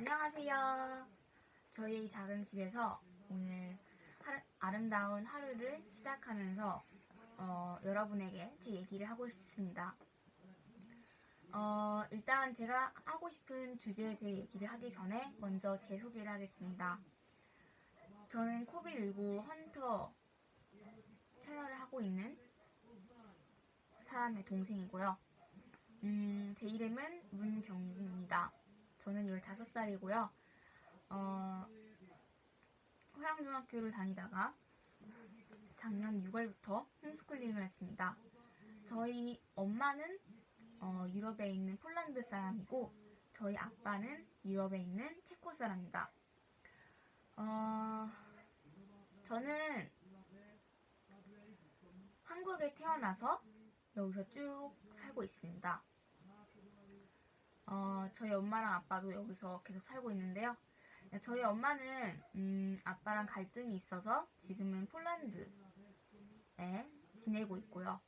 안녕하세요. 저희의 작은 집에서 오늘 하루- 아름다운 하루를 시작하면서 어, 여러분에게 제 얘기를 하고 싶습니다. 어, 일단 제가 하고 싶은 주제에 대해 얘기를 하기 전에 먼저 제 소개를 하겠습니다. 저는 코비드19 헌터 채널을 하고 있는 사람의 동생이고요. 음, 제 이름은 문경진입니다. 저는 15살이고요. 어, 호양중학교를 다니다가 작년 6월부터 홈스쿨링을 했습니다. 저희 엄마는 어, 유럽에 있는 폴란드 사람이고 저희 아빠는 유럽에 있는 체코 사람입니다. 어, 저는 한국에 태어나서 여기서 쭉 살고 있습니다. 어, 저희 엄마랑 아빠도 여기서 계속 살고 있는데요. 저희 엄마는 음, 아빠랑 갈등이 있어서 지금은 폴란드에 지내고 있고요.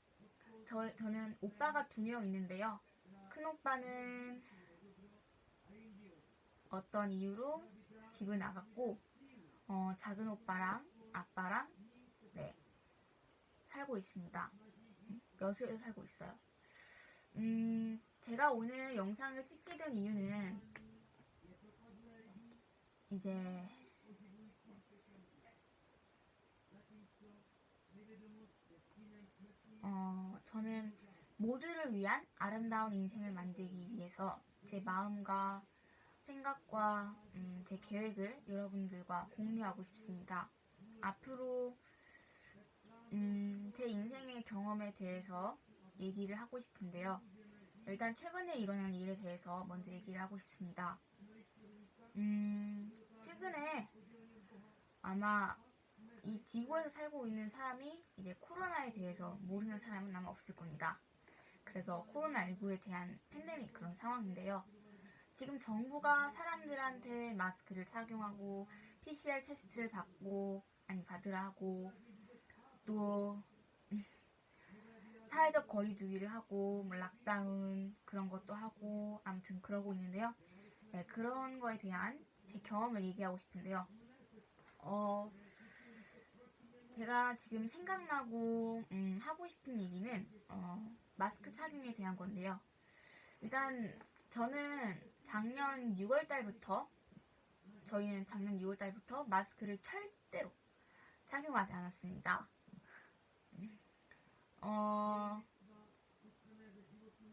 저, 저는 오빠가 두 명 있는데요. 큰 오빠는 어떤 이유로 집을 나갔고, 어, 작은 오빠랑 아빠랑 네, 살고 있습니다. 음, 여수에서 살고 있어요. 음, 제가 오늘 영상을 찍게 된 이유는 이제 어, 저는 모두를 위한 아름다운 인생을 만들기 위해서 제 마음과 생각과 음, 제 계획을 여러분들과 공유하고 싶습니다. 앞으로 음, 제 인생의 경험에 대해서 얘기를 하고 싶은데요. 일단 최근에 일어난 일에 대해서 먼저 얘기를 하고 싶습니다. 음, 최근에 아마 이 지구에서 살고 있는 사람이 이제 코로나에 대해서 모르는 사람은 아마 없을 겁니다. 그래서 코로나19에 대한 팬데믹 그런 상황인데요. 지금 정부가 사람들한테 마스크를 착용하고 PCR 테스트를 받고 아니 받으라 하고 또 음, 사회적 거리두기를 하고 뭐 락다운 그런 것도 하고 아무튼 그러고 있는데요. 네, 그런 거에 대한 제 경험을 얘기하고 싶은데요. 어, 제가 지금 생각나고 음, 하고 싶은 얘기는 어, 마스크 착용에 대한 건데요. 일단 저는 작년 6월 달부터 저희는 작년 6월 달부터 마스크를 절대로 착용하지 않았습니다. 어,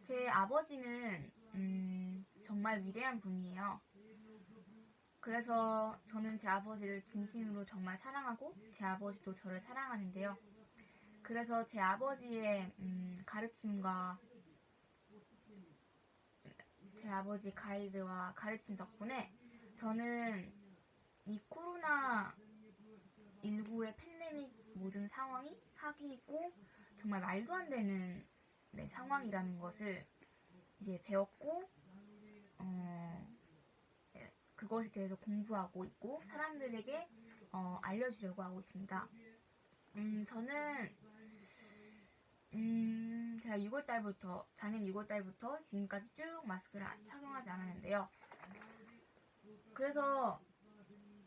제 아버지는 음, 정말 위대한 분이에요. 그래서 저는 제 아버지를 진심으로 정말 사랑하고 제 아버지도 저를 사랑하는데요. 그래서 제 아버지의 음, 가르침과 제 아버지 가이드와 가르침 덕분에 저는 이 코로나 19의 팬데믹 모든 상황이 사기고 정말 말도 안 되는 네, 상황이라는 것을 이제 배웠고 어, 네, 그것에 대해서 공부하고 있고 사람들에게 어, 알려주려고 하고 있습니다. 음, 저는 음, 제가 6월 달부터 작년 6월 달부터 지금까지 쭉 마스크를 아- 착용하지 않았는데요. 그래서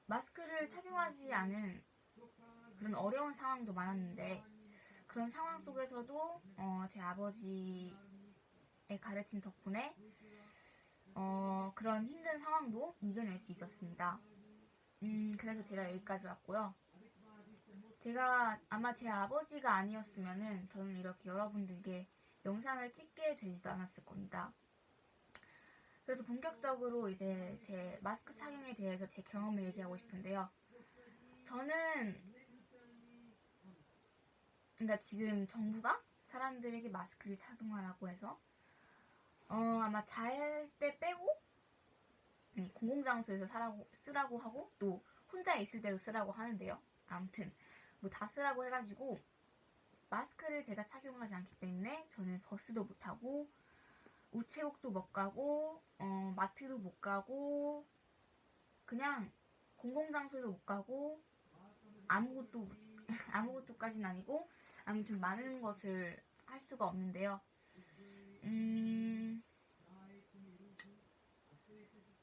마스크를 착용하지 않은 그런 어려운 상황도 많았는데 그런 상황 속에서도 어, 제 아버지의 가르침 덕분에 어, 그런 힘든 상황도 이겨낼 수 있었습니다. 음, 그래서 제가 여기까지 왔고요. 제가 아마 제 아버지가 아니었으면은 저는 이렇게 여러분들께 영상을 찍게 되지도 않았을 겁니다. 그래서 본격적으로 이제 제 마스크 착용에 대해서 제 경험을 얘기하고 싶은데요. 저는 그러니까 지금 정부가 사람들에게 마스크를 착용하라고 해서 어 아마 잘 때 빼고 아니 공공장소에서 사라고 쓰라고 하고 또 혼자 있을 때도 쓰라고 하는데요. 아무튼 뭐 다 쓰라고 해가지고 마스크를 제가 착용하지 않기 때문에 저는 버스도 못 타고 우체국도 못 가고 어, 마트도 못 가고 그냥 공공장소에도 못 가고 아무것도 못- 아무것도까지는 아니고 아무튼 많은 것을 할 수가 없는데요. 음,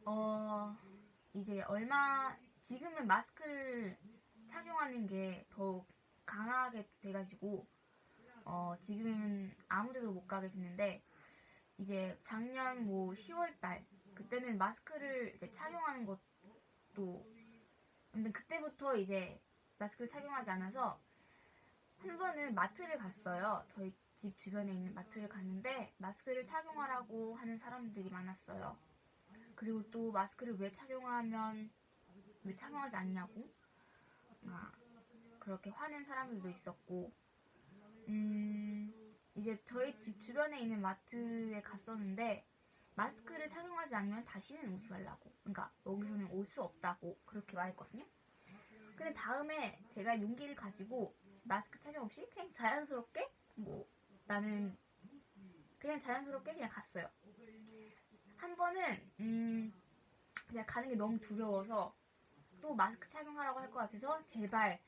어, 이제 얼마 지금은 마스크를 착용하는 게 더욱 강하게 돼가지고 어 지금은 아무데도 못 가게 됐는데 이제 작년 뭐 10월 달 그때는 마스크를 이제 착용하는 것도 근데 그때부터 이제 마스크를 착용하지 않아서 한 번은 마트를 갔어요. 저희 집 주변에 있는 마트를 갔는데 마스크를 착용하라고 하는 사람들이 많았어요. 그리고 또 마스크를 왜 착용하면 왜 착용하지 않냐고 막 그렇게 화낸 사람들도 있었고 음 이제 저희 집 주변에 있는 마트에 갔었는데 마스크를 착용하지 않으면 다시는 오지 말라고 그러니까 여기서는 올 수 없다고 그렇게 말했거든요. 근데 다음에 제가 용기를 가지고 마스크 착용 없이 그냥 자연스럽게 뭐 나는 그냥 자연스럽게 그냥 갔어요. 한 번은 음 그냥 가는 게 너무 두려워서 또 마스크 착용하라고 할 것 같아서 제발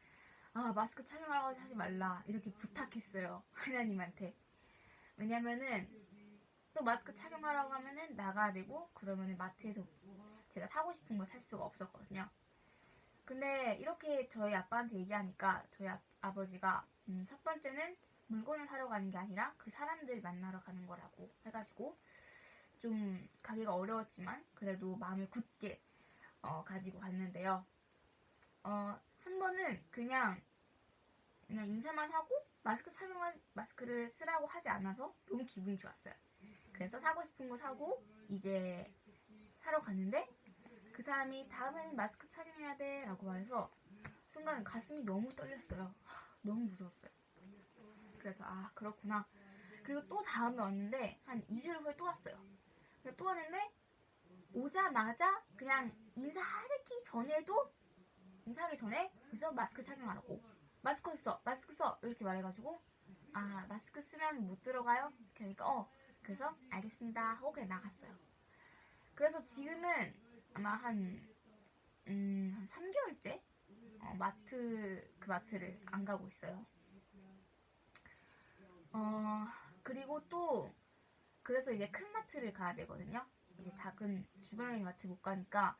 아 마스크 착용하라고 하지 말라 이렇게 부탁했어요 하나님한테 왜냐면은 또 마스크 착용하라고 하면은 나가야 되고 그러면은 마트에서 제가 사고 싶은 거 살 수가 없었거든요. 근데 이렇게 저희 아빠한테 얘기하니까 저희 아, 아버지가 음, 첫 번째는 물건을 사러 가는 게 아니라 그 사람들 만나러 가는 거라고 해가지고 좀 가기가 어려웠지만 그래도 마음을 굳게 어, 가지고 갔는데요. 어, 한 번은 그냥 그냥 인사만 하고 마스크 착용한 마스크를 쓰라고 하지 않아서 너무 기분이 좋았어요. 그래서 사고 싶은 거 사고 이제 사러 갔는데 그 사람이 다음에는 마스크 착용해야 돼라고 말해서 순간 가슴이 너무 떨렸어요. 하, 너무 무서웠어요. 그래서 아 그렇구나. 그리고 또 다음에 왔는데 한 2주일 후에 또 왔어요. 근데 또 왔는데 오자마자 그냥 인사하기 전에도 인사하기 전에 벌써 마스크 착용하라고 마스크 써 마스크 써 이렇게 말해가지고 아 마스크 쓰면 못 들어가요? 하니까 어 그래서 알겠습니다 하고 그냥 나갔어요. 그래서 지금은 아마 한, 음, 한 3개월째 어, 마트 그 마트를 안 가고 있어요. 어 그리고 또 그래서 이제 큰 마트를 가야 되거든요. 이제 작은 주변에 있는 마트 못 가니까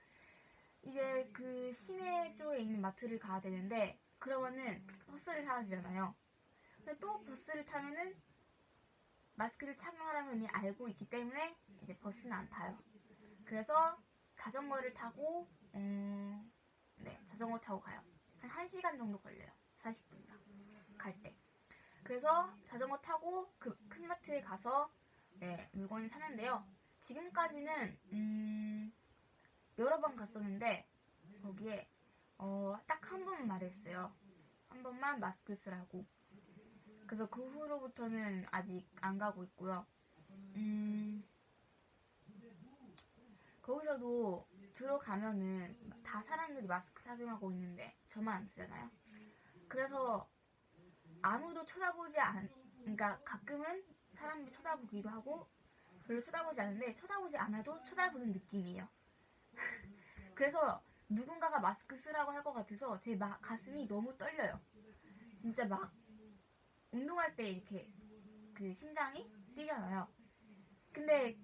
이제 그 시내 쪽에 있는 마트를 가야 되는데 그러면은 버스를 타야 되잖아요. 근데 또 버스를 타면은 마스크를 착용하라는 의미 알고 있기 때문에 이제 버스는 안 타요. 그래서 자전거를 타고 음, 네 자전거 타고 가요. 한 1시간 정도 걸려요. 40분이나 갈 때. 그래서 자전거 타고 그 큰 마트에 가서 네 물건을 사는데요. 지금까지는 음, 여러 번 갔었는데 거기에 어, 딱 한 번만 말했어요. 한 번만 마스크 쓰라고. 그래서 그 후로부터는 아직 안 가고 있고요. 음, 거기서도 들어가면은 다 사람들이 마스크 착용하고 있는데 저만 안 쓰잖아요. 그래서 아무도 쳐다보지 않, 그러니까 가끔은 사람들이 쳐다보기도 하고 별로 쳐다보지 않는데 쳐다보지 않아도 쳐다보는 느낌이에요. 그래서 누군가가 마스크 쓰라고 할 것 같아서 제 마, 가슴이 너무 떨려요. 진짜 막 운동할 때 이렇게 그 심장이 뛰잖아요. 근데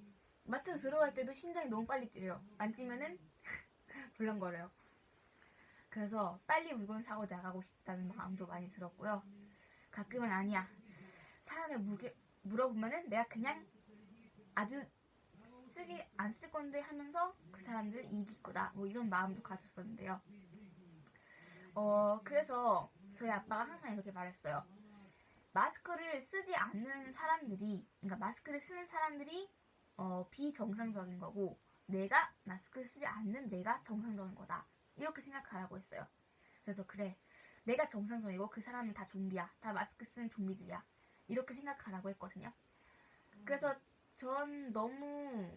마트 들어갈 때도 심장이 너무 빨리 뛰어요. 안 뛰면은 불렁거려요. 그래서 빨리 물건 사고 나가고 싶다는 마음도 많이 들었고요. 가끔은 아니야. 사람을 무게, 물어보면은 내가 그냥 아주 쓰기 안 쓸 건데 하면서 그 사람들 이길 거다. 뭐 이런 마음도 가졌었는데요. 어 그래서 저희 아빠가 항상 이렇게 말했어요. 마스크를 쓰지 않는 사람들이, 그러니까 마스크를 쓰는 사람들이 어, 비정상적인 거고 내가 마스크를 쓰지 않는 내가 정상적인 거다. 이렇게 생각하라고 했어요. 그래서 그래. 내가 정상적이고 그 사람은 다 좀비야. 다 마스크 쓰는 좀비들이야. 이렇게 생각하라고 했거든요. 그래서 전 너무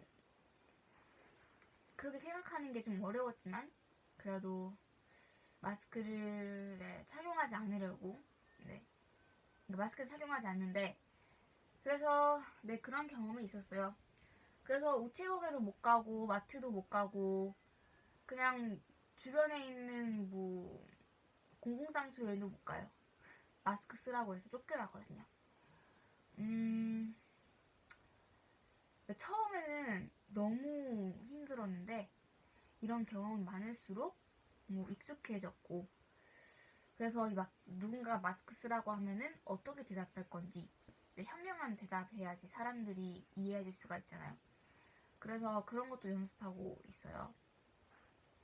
그렇게 생각하는 게 좀 어려웠지만 그래도 마스크를 네, 착용하지 않으려고 네. 그러니까 마스크를 착용하지 않는데 그래서 네 그런 경험이 있었어요. 그래서 우체국에도 못 가고 마트도 못 가고 그냥 주변에 있는 뭐 공공장소에도 못 가요. 마스크 쓰라고 해서 쫓겨나거든요. 음 처음에는 너무 힘들었는데 이런 경험이 많을수록 뭐 익숙해졌고 그래서 이막 누군가 마스크 쓰라고 하면은 어떻게 대답할 건지 네, 현명한 대답해야지 사람들이 이해해줄 수가 있잖아요. 그래서 그런 것도 연습하고 있어요.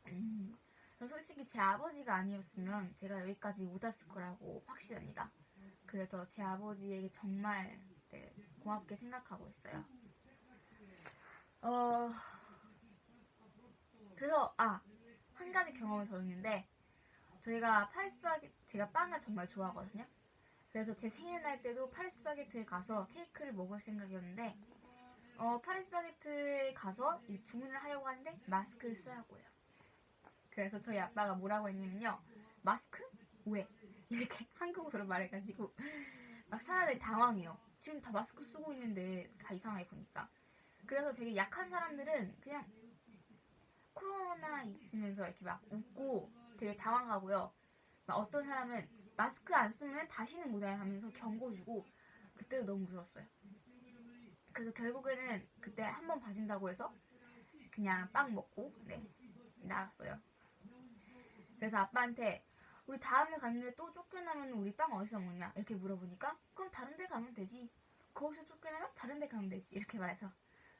음, 저 솔직히 제 아버지가 아니었으면 제가 여기까지 못 왔을 거라고 확신합니다. 그래서 제 아버지에게 정말 네, 고맙게 생각하고 있어요. 어, 그래서 아, 한 가지 경험을 더 있는데 저희가 파리스바게 제가 빵을 정말 좋아하거든요. 그래서 제 생일날 때도 파리스바게트에 가서 케이크를 먹을 생각이었는데 어, 파리스바게트에 가서 주문을 하려고 하는데 마스크를 쓰라고 해요. 그래서 저희 아빠가 뭐라고 했냐면요. 마스크? 왜? 이렇게 한국어로 말해가지고 막 사람들이 당황해요. 지금 다 마스크 쓰고 있는데 다 이상하게 보니까. 그래서 되게 약한 사람들은 그냥 코로나 있으면서 이렇게 막 웃고 되게 당황하고요. 막 어떤 사람은 마스크 안 쓰면 다시는 못해 하면서 경고 주고 그때도 너무 무서웠어요. 그래서 결국에는 그때 한 번 봐준다고 해서 그냥 빵 먹고 네 나갔어요. 그래서 아빠한테 우리 다음에 갔는데 또 쫓겨나면 우리 빵 어디서 먹냐? 이렇게 물어보니까 그럼 다른 데 가면 되지. 거기서 쫓겨나면 다른 데 가면 되지. 이렇게 말해서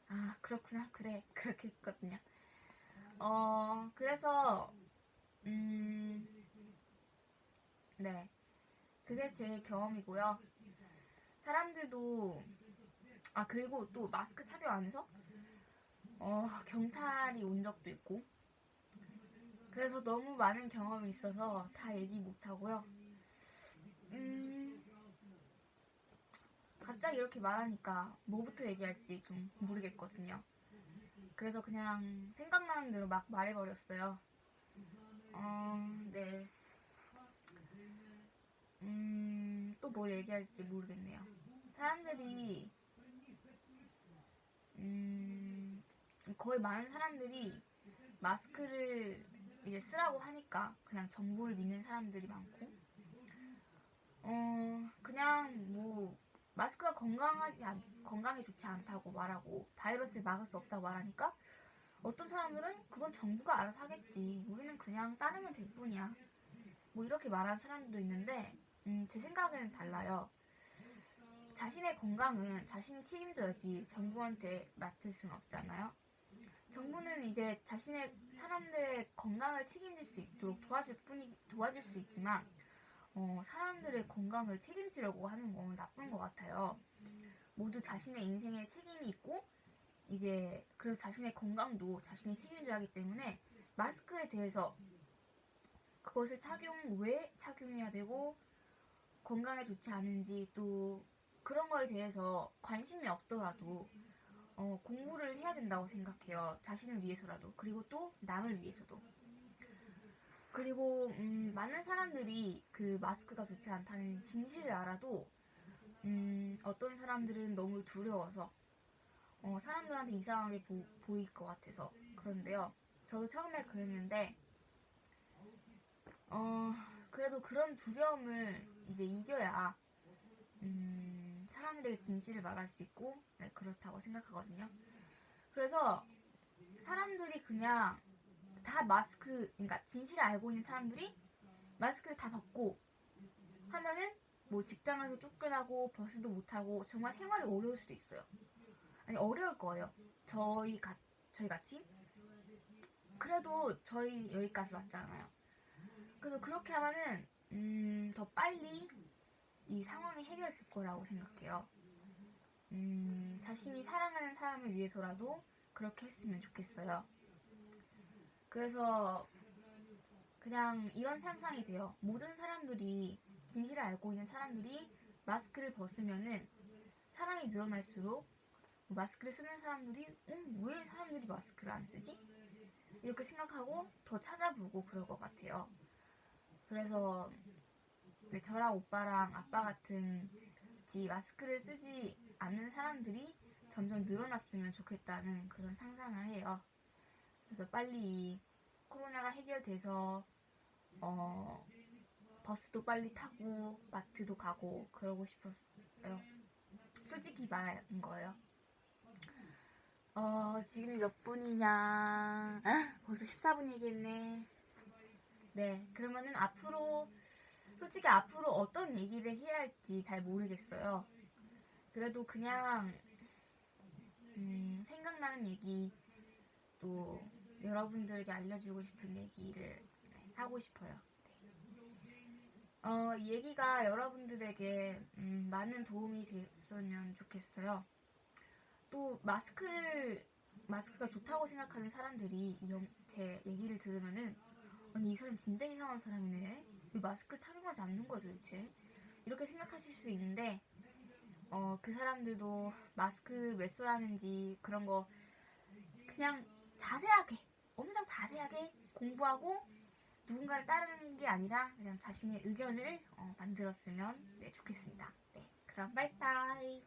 아 그렇구나. 그래. 그렇게 했거든요. 어 그래서 음, 음네. 그게 제 경험이고요. 사람들도 아 그리고 또 마스크 착용 안 해서 어 경찰이 온 적도 있고 그래서 너무 많은 경험이 있어서 다 얘기 못 하고요. 음, 갑자기 이렇게 말하니까 뭐부터 얘기할지 좀 모르겠거든요. 그래서 그냥 생각나는 대로 막 말해버렸어요. 어, 네. 음, 또 뭘 얘기할지 모르겠네요. 사람들이, 음, 거의 많은 사람들이 마스크를 이제 쓰라고 하니까 그냥 정보를 믿는 사람들이 많고 어 그냥 뭐 마스크가 건강하지 않, 건강에 좋지 않다고 말하고 바이러스를 막을 수 없다고 말하니까 어떤 사람들은 그건 정부가 알아서 하겠지. 우리는 그냥 따르면 될 뿐이야. 뭐 이렇게 말하는 사람들도 있는데 음, 제 생각에는 달라요 자신의 건강은 자신이 책임져야지 정부한테 맡을 수는 없잖아요 정부는 이제 자신의 사람들의 건강을 책임질 수 있도록 도와줄 뿐이 도와줄 수 있지만 어, 사람들의 건강을 책임지려고 하는 건 나쁜 것 같아요. 모두 자신의 인생에 책임이 있고 이제 그래서 자신의 건강도 자신이 책임져야 하기 때문에 마스크에 대해서 그것을 착용 왜 착용해야 되고 건강에 좋지 않은지 또 그런 거에 대해서 관심이 없더라도 어, 공부를 해야 된다고 생각해요. 자신을 위해서라도. 그리고 또 남을 위해서도. 그리고 음, 많은 사람들이 그 마스크가 좋지 않다는 진실을 알아도 음, 어떤 사람들은 너무 두려워서 어, 사람들한테 이상하게 보, 이것 같아서 그런데요. 저도 처음에 그랬는데 어, 그래도 그런 두려움을 이제 이겨야 음, 사람들에게 진실을 말할 수 있고 네, 그렇다고 생각하거든요. 그래서 사람들이 그냥 다 마스크, 그러니까 진실을 알고 있는 사람들이 마스크를 다 벗고 하면은 뭐 직장에서 쫓겨나고 버스도 못 타고 정말 생활이 어려울 수도 있어요. 아니 어려울 거예요. 저희 가 저희 같이 그래도 저희 여기까지 왔잖아요. 그래서 그렇게 하면은 음, 더 빨리 이 상황이 해결될 거라고 생각해요. 음, 자신이 사랑하는 사람을 위해서라도 그렇게 했으면 좋겠어요. 그래서 그냥 이런 상상이 돼요. 모든 사람들이 진실을 알고 있는 사람들이 마스크를 벗으면은 사람이 늘어날수록 마스크를 쓰는 사람들이 어, 왜 사람들이 마스크를 안 쓰지? 이렇게 생각하고 더 찾아보고 그럴 것 같아요. 그래서 네, 저랑 오빠랑 아빠 같은 지 마스크를 쓰지 않는 사람들이 점점 늘어났으면 좋겠다는 그런 상상을 해요. 그래서 빨리 이 코로나가 해결돼서 어, 버스도 빨리 타고 마트도 가고 그러고 싶었어요. 솔직히 말한 거예요. 어, 지금 몇 분이냐. 벌써 14분 얘기했네. 네, 그러면은 앞으로, 솔직히 앞으로 어떤 얘기를 해야 할지 잘 모르겠어요. 그래도 그냥, 음, 생각나는 얘기, 또, 여러분들에게 알려주고 싶은 얘기를 하고 싶어요. 네. 어, 이 얘기가 여러분들에게 음, 많은 도움이 됐으면 좋겠어요. 또 마스크를 마스크가 좋다고 생각하는 사람들이 이 영- 제 얘기를 들으면은 아니 이 사람 진짜 이상한 사람이네. 왜 마스크를 착용하지 않는 거야 도대체? 이렇게 생각하실 수 있는데 어, 그 사람들도 마스크 왜 써야 하는지 그런 거 그냥 자세하게 엄청 자세하게 공부하고 누군가를 따르는 게 아니라 그냥 자신의 의견을 어, 만들었으면 네, 좋겠습니다. 네, 그럼 빠이빠이.